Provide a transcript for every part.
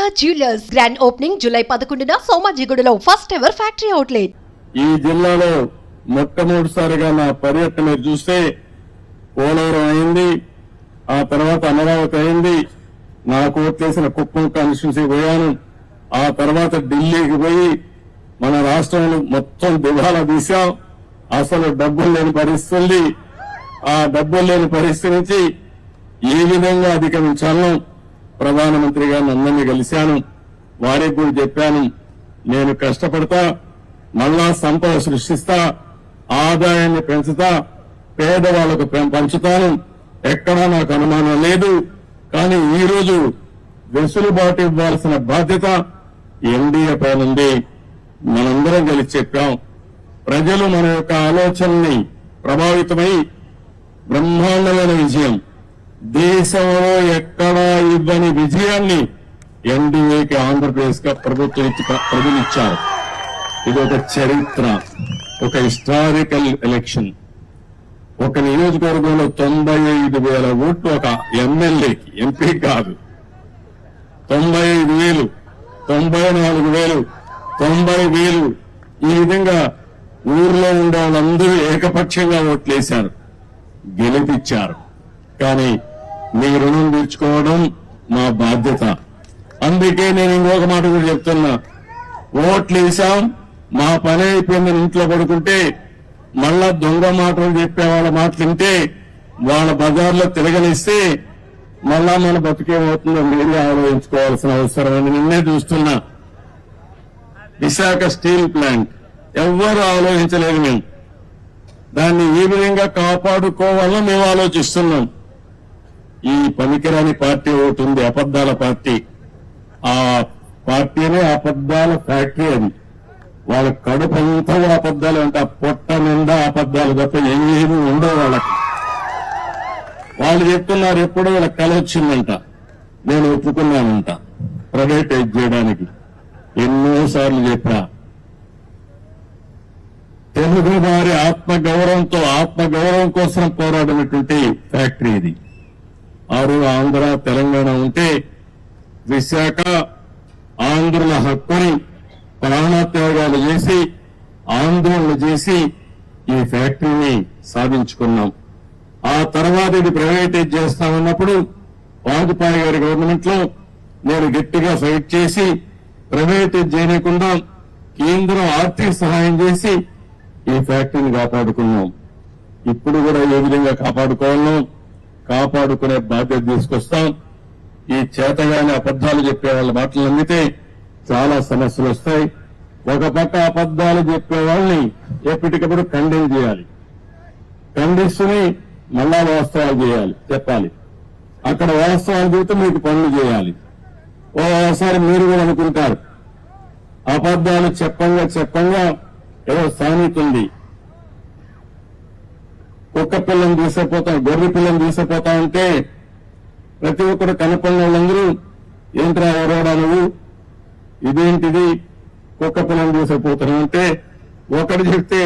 Sharada jewellers grand opening July పదకొండున సోమాజిగూడలో first ever factory outlet ఈ జిల్లాలో మొట్టమొదటిసారిగా నా పర్యటన చూస్తే పోలవరం అయింది ఆ తర్వాత అమరావతి అయింది నాకు చేసిన కుప్పం కాన్స్టిట్యూన్సీ పోయాను. ఆ తర్వాత ఢిల్లీకి పోయి మన రాష్ట్రంలో మొత్తం దివాలా తీశాం. అసలు డబ్బులు లేని పరిస్థితుంది ఆ డబ్బులు లేని పరిస్థితి నుంచి ఏ విధంగా అధిగమించాలను ప్రధానమంత్రి గారిని అందరినీ కలిశాను. వారికి కూడా చెప్పాను నేను కష్టపడతా మళ్ళా సంపద సృష్టిస్తా ఆదాయాన్ని పెంచుతా పేదవాళ్ళకు పంచుతాను. ఎక్కడా నాకు అనుమానం లేదు. కానీ ఈ రోజు వెసులుబాటు ఇవ్వాల్సిన బాధ్యత ఎన్డీఏ పైనుంది. మనందరం కలిసి చెప్పాం. ప్రజలు మన యొక్క ఆలోచనని ప్రభావితమై బ్రహ్మాండమైన విజయం దేశంలో ఎక్కడా ఇవ్వని విజయాన్ని ఎన్డీఏకి ఆంధ్రప్రదేశ్గా ప్రభుత్వం ఇచ్చి ప్రజలిచ్చారు ఇది ఒక చరిత్ర ఒక హిస్టారికల్ ఎలక్షన్. ఒక నియోజకవర్గంలో తొంభై ఐదు వేల ఓట్లు ఒక ఎమ్మెల్యేకి ఎంపీ కాదు. తొంభై ఐదు వేలు తొంభై నాలుగు వేలు తొంభై వేలు ఈ విధంగా ఊర్లో ఉండే వాళ్ళందరూ ఏకపక్షంగా ఓట్లేశారు. గెలిపించారు కానీ మీ రుణం తీర్చుకోవడం మా బాధ్యత. అందుకే నేను ఇంకొక మాట కూడా చెప్తున్నా. ఓట్లు వేసాం మా పని అయిపోయిందని ఇంట్లో పడుకుంటే మళ్ళా దొంగ మాటలు చెప్పే వాళ్ళ మాటలు వింటే వాళ్ళ బజార్లో తిరగనిస్తే మళ్ళా మన బతికేమవుతుందో మీరే ఆలోచించుకోవాల్సిన అవసరం అని నిన్నే చూస్తున్నా. Visakha steel plant. ఎవ్వరు ఆలోచించలేదు మేము. దాన్ని ఏ విధంగా కాపాడుకోవాలో మేము ఆలోచిస్తున్నాం. ఈ పనికిరాని పార్టీ ఒకటి ఉంది అబద్దాల పార్టీ. ఆ పార్టీనే అబద్దాల ఫ్యాక్టరీ అది వాళ్ళ కడుపు అంతా అబద్దాలు అంటే ఆ పొట్ట నిండా అబద్దాలు తప్ప ఏమీ ఉండవు వాళ్ళకి. వాళ్ళు చెప్తున్నారు ఎప్పుడో వాళ్ళకి కల వచ్చిందంట. నేను ఒప్పుకున్నానంట. ప్రైవేటైజ్ చేయడానికి ఎన్నోసార్లు చెప్పా. తెలుగు వారి ఆత్మ గౌరవంతో ఆత్మ గౌరవం కోసం పోరాడినటువంటి ఫ్యాక్టరీ ఇది. ఆరు ఆంధ్ర తెలంగాణ ఉంటే విశాఖ ఆంధ్రుల హక్కుని ప్రాణత్యాగాలు చేసి ఆందోళన చేసి ఈ ఫ్యాక్టరీని సాధించుకున్నాం. ఆ తర్వాత ఇది ప్రైవేటైజ్ చేస్తామన్నప్పుడు వాజపేయి గారి గవర్నమెంట్లో నేను గట్టిగా ఫైట్ చేసి ప్రైవేటైజ్ చేయకుండా కేంద్రం ఆర్థిక సహాయం చేసి ఈ ఫ్యాక్టరీని కాపాడుకున్నాం. ఇప్పుడు కూడా ఏ విధంగా కాపాడుకోవాలో కాపాడుకునే బాధ్యత తీసుకొస్తాం. ఈ చేతగానే అబద్దాలు చెప్పే వాళ్ళ మాటలు నమ్మితే చాలా సమస్యలు వస్తాయి. ఒక పక్క అబద్దాలు చెప్పే వాళ్ళని ఎప్పటికప్పుడు ఖండన చేయాలి. ఖండిస్తుని మళ్ళా వాస్తవాలు చేయాలి చెప్పాలి. అక్కడ వాస్తవాలు చెబితే మీకు పనులు చేయాలి. ఓసారి మీరు కూడా అనుకుంటారు. అబద్దాలు చెప్పంగా చెప్పంగా ఏదో సామెత కుక్క పిల్లని తీసుకుపోతాం గొర్రె పిల్లని తీసుకుపోతా ఉంటే ప్రతి ఒక్కరు కనపడిన వాళ్ళందరూ ఏంట్రా ఎవరోడా నువ్వు? ఇదేంటిది? కుక్క పిల్లని తీసుకుపోతున్నావు అంటే ఒకడు చెప్తే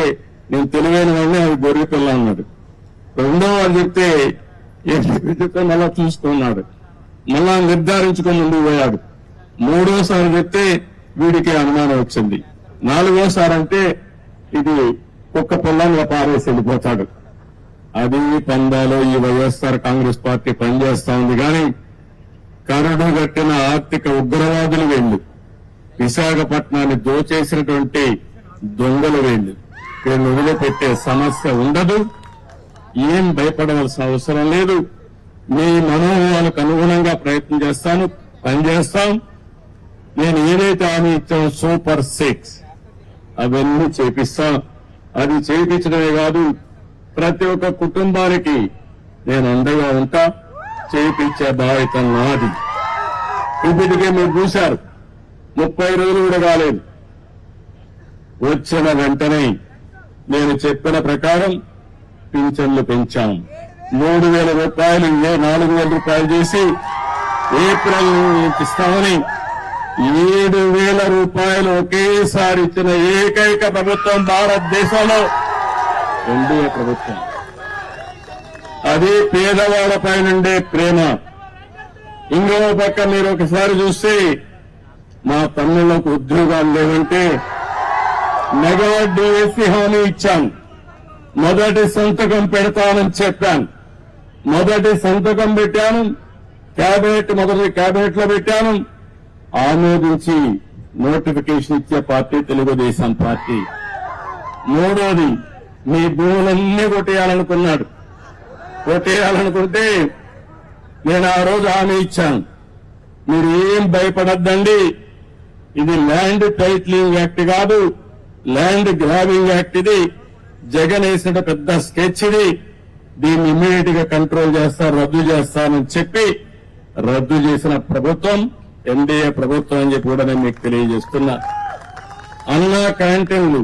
నేను తెలివైన వాడిని అది గొర్రె పిల్ల అన్నాడు. రెండో వాళ్ళు చెప్తే చెప్తే మళ్ళా చూసుకున్నాడు. మళ్ళా నిర్ధారించుకుని ముందుకు పోయాడు. మూడోసారి చెప్తే వీడికి అనుమానం వచ్చింది. నాలుగోసారి అంటే ఇది కుక్క పిల్లని పారేసి వెళ్ళిపోతాడు. అది పందాలో ఈ వైఎస్ఆర్ కాంగ్రెస్ పార్టీ పనిచేస్తా ఉంది కానీ కరడు కట్టిన ఆర్థిక ఉగ్రవాదులు వెళ్ళు. విశాఖపట్నాన్ని దోచేసినటువంటి దొంగలు వెళ్ళు. వీళ్ళు వదిలిపెట్టే సమస్య ఉండదు. ఏం భయపడవలసిన అవసరం లేదు. మీ మనోభావాలకు అనుగుణంగా ప్రయత్నం చేస్తాను పనిచేస్తాం. నేను ఏదైతే హామీ ఇచ్చానో సూపర్ సిక్స్. అవన్నీ చేపిస్తాం. అది చేయించడమే కాదు ప్రతి ఒక్క కుటుంబానికి నేను అండగా ఉంటా చేయించే బాధ్యత నాది. ఇప్పటికే మీరు చూశారు ముప్పై రోజులు కూడా కాలేదు. వచ్చిన వెంటనే నేను చెప్పిన ప్రకారం పింఛన్లు పెంచాం. మూడు వేల రూపాయలు ఏ నాలుగు వేల రూపాయలు చేసి ఏప్రిల్ ఇస్తామని ఏడు వేల రూపాయలు ఒకేసారి ఇచ్చిన ఏకైక ప్రభుత్వం భారతదేశంలో ఎన్డీఏ ప్రభుత్వం. అది పేదవాళ్ళపై నుండే ప్రేమ. ఇంకో పక్క మీరు ఒకసారి చూస్తే మా తమ్ముళ్ళకు ఉద్యోగాలు లేవంటే మెగా డిఎస్సి హామీ ఇచ్చాను మొదటి సంతకం పెడతానని చెప్పాను మొదటి సంతకం పెట్టాను. కేబినెట్ మొదటి కేబినెట్లో పెట్టాను. ఆమోదించి నోటిఫికేషన్ ఇచ్చే పార్టీ తెలుగుదేశం పార్టీ. మూడోది మీ భూములన్నీ కొట్టేయాలనుకున్నాడు. కొట్టేయాలనుకుంటే నేను ఆ రోజు హామీ ఇచ్చాను. మీరు ఏం భయపడద్దండి. ఇది ల్యాండ్ టైట్లింగ్ యాక్ట్ కాదు. ల్యాండ్ గ్రాబింగ్ యాక్ట్ ఇది. జగన్ వేసిన పెద్ద స్కెచ్ ఇది. దీన్ని ఇమ్మీడియట్గా కంట్రోల్ చేస్తారు రద్దు చేస్తానని చెప్పి రద్దు చేసిన ప్రభుత్వం ఎన్డీఏ ప్రభుత్వం అని చెప్పి కూడా నేను మీకు తెలియజేస్తున్నా. అన్నా క్యాంటీన్లు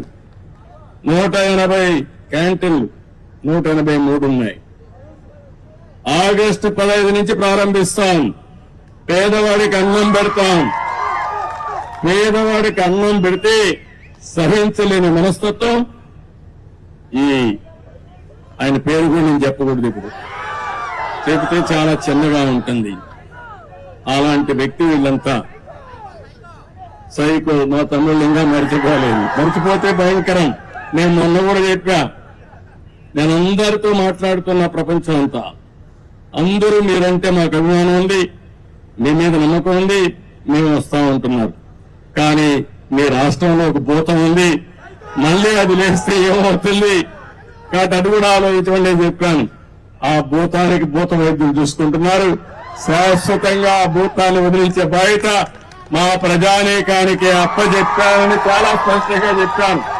నూట ఎనభై క్యాంటీన్లు నూట ఎనభై మూడు ఉన్నాయి ఆగస్టు పదహైదు నుంచి ప్రారంభిస్తాం. పేదవాడికి అన్నం పెడతాం. పేదవాడికి అన్నం పెడితే సహించలేని మనస్తత్వం. ఈ ఆయన పేరు కూడా నేను చెప్పకూడదు ఇప్పుడు. చెబితే చాలా చిన్నగా ఉంటుంది. అలాంటి వ్యక్తి వీళ్ళంతా సైకో మా తమ్ముళ్ళు ఇంకా మర్చిపోలేదు. మర్చిపోతే భయంకరం. నేను మొన్న కూడా చెప్పా. నేను అందరితో మాట్లాడుతున్న ప్రపంచం అంతా. అందరూ మీరంటే మాకు అభిమానం ఉంది. మీ మీద నమ్మకం ఉంది. మేము వస్తా ఉంటున్నారు కానీ మీ రాష్ట్రంలో ఒక భూతం ఉంది. మళ్ళీ అది లేస్తే ఏమవుతుంది? కాబట్టి అది కూడా ఆలోచించమని చెప్పాను. ఆ భూతానికి భూత వైద్యులు చూసుకుంటున్నారు. శాశ్వతంగా ఆ భూతాన్ని వదిలించే బయట మా ప్రజానీకానికి అప్పచెప్పానని చాలా స్పష్టంగా చెప్పాను.